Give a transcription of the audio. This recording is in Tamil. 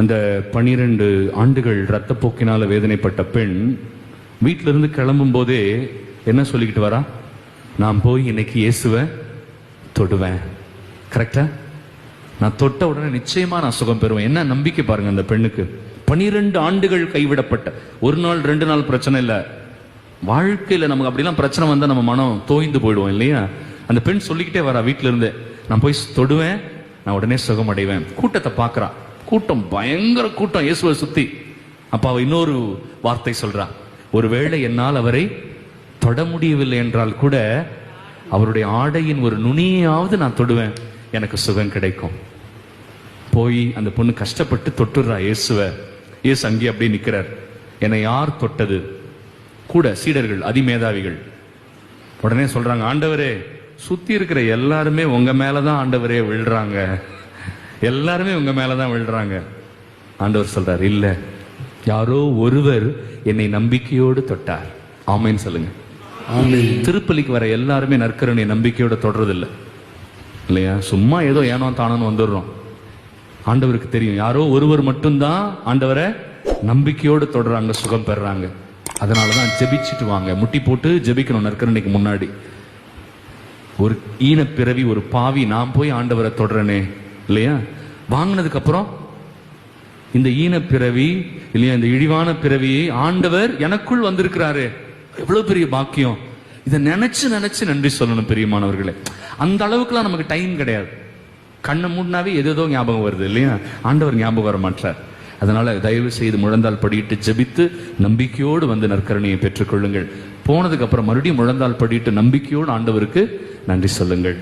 அந்த பனிரெண்டு ஆண்டுகள் ரத்தப்போக்கினால வேதனைப்பட்ட பெண் வீட்டில இருந்து கிளம்பும் போதே என்ன சொல்லிக்கிட்டு வரா? நான் போய் இன்னைக்கு இயேசுவை தொடுவேன். கரெக்டா நான் தொட்ட உடனே நிச்சயமா நான் சுகம் பெறுவேன். என்ன நம்பிக்கை பாருங்க அந்த பெண்ணுக்கு. பனிரெண்டு ஆண்டுகள் கைவிடப்பட்ட. ஒரு நாள் ரெண்டு நாள் பிரச்சனை இல்லை. வாழ்க்கையில நமக்கு அப்படிலாம் பிரச்சனை வந்தா நம்ம மனம் தோய்ந்து போயிடுவோம் இல்லையா? அந்த பெண் சொல்லிக்கிட்டே வரா வீட்டில இருந்து நான் போய் தொடுவேன் நான் உடனே சுகம் அடைவேன் கூட்டத்தை பார்க்கறா. கூட்டம் பயங்கர கூட்டம் இயேசுவை சுத்தி. அப்ப அவ இன்னொரு வார்த்தை சொல்றா. ஒருவேளை என்னால் அவரை தொட முடியவில்லை என்றால் கூட அவருடைய ஆடையின் ஒரு நுனியாவது நான் தொடுவேன். எனக்கு சுகம் கிடைக்கும். போய் அந்த பொண்ணு கஷ்டப்பட்டு தொட்டுறா இயேசுவ. இயேசு அங்கே அப்படியே நிற்கிறார் என்னை யார் தொட்டது? கூட சீடர்கள் அதிமேதாவிகள். உடனே சொல்றாங்க ஆண்டவரே சுத்தி இருக்கிற எல்லாருமே உங்க மேலதான் ஆண்டவரே விழுறாங்க. எல்லாருமே உங்க மேலதான் விழுறாங்க. ஆண்டவர் சொல்றார் இல்ல யாரோ ஒருவர் என்னை நம்பிக்கையோடு தொட்டார். ஆமைன்னு சொல்லுங்க. திருப்பலிக்கு வர எல்லாருமே நற்கருணை நம்பிக்கையோட தொடர்றதில்ல இல்லையா? சும்மா ஏதோ ஏனோ தானோன்னு வந்துடுறோம். ஆண்டவருக்கு தெரியும் யாரோ ஒருவர் மட்டும்தான் ஆண்டவரை நம்பிக்கையோடு தொடர்றாங்க சுகம் பெறுறாங்க. அதனாலதான் ஜெபிச்சுட்டு வாங்க. முட்டி போட்டு ஜெபிக்கணும் நற்கருணைக்கு முன்னாடி. ஒரு ஈன பிறவி ஒரு பாவி நான் போய் ஆண்டவரை தொடரனே இல்லையா? வாங்கினதுக்கு அப்புறம் இந்த ஈன பிறவி இல்லையா இந்த இழிவான பிறவியை ஆண்டவர் எனக்குள் வந்திருக்கிறாரு. எவ்வளவு பெரிய பாக்கியம். இதை நினைச்சு நினைச்சு நன்றி சொல்லணும் பெரியமானவர்களே. அந்த அளவுக்குலாம் நமக்கு டைம் கிடையாது. கண்ணை மூடினாவே எதோ ஞாபகம் வருது இல்லையா? ஆண்டவர் ஞாபகம் வர மாட்டார். அதனால தயவு செய்து முழந்தால் படியிட்டு ஜெபித்து நம்பிக்கையோடு வந்து நற்கரணையை பெற்றுக்கொள்ளுங்கள். போனதுக்கு அப்புறம் மறுபடியும் முழந்தால் படியிட்டு நம்பிக்கையோடு ஆண்டவருக்கு நன்றி சொல்லுங்கள்.